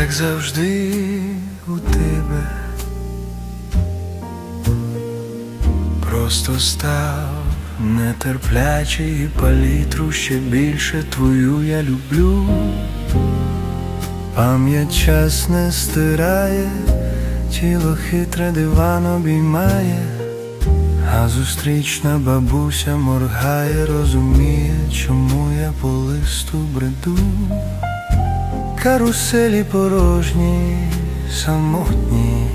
як завжди у тебе. Просто став нетерплячий і палітру ще більше твою я люблю. Пам'ять час не стирає, тіло хитре диван обіймає, а зустрічна бабуся моргає, розуміє, чому я по листу бреду. Каруселі порожні, самотні.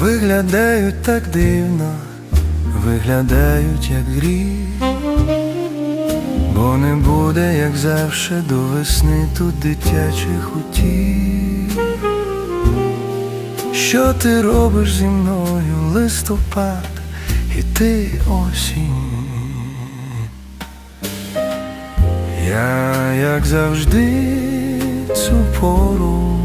Виглядають так дивно, виглядають як гріх, бо не буде, як завше, до весни тут дитячих утіх. Що ти робиш зі мною, листопад, і ти осінь? Я, як завжди, цю пору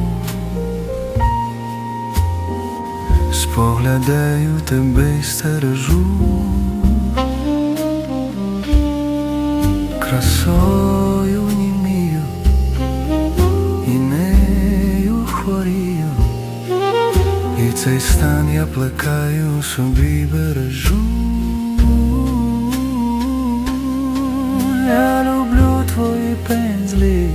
споглядаю тебе й стережу красою німію і нею хворію, і цей стан я плекаю собі бережу. Твої пензлі,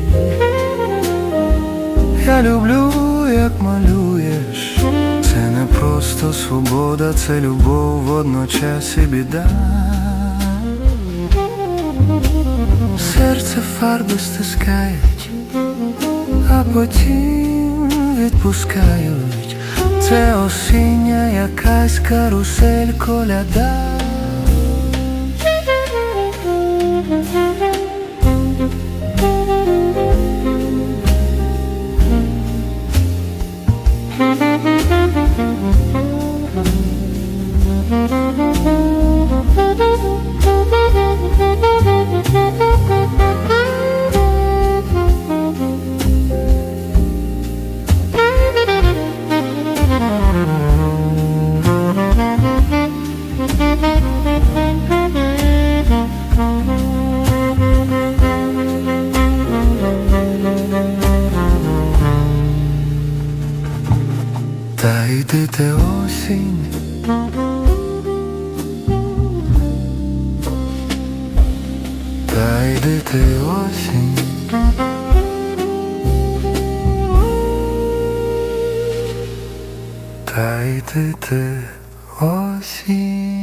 я люблю, як малюєш. Це не просто свобода, це любов водночас і біда. Серце фарби стискають, а потім відпускають. Це осіння якась карусель коляда. Mm-hmm. Та йди те осінь. Та йди ти осінь. Та йди осінь.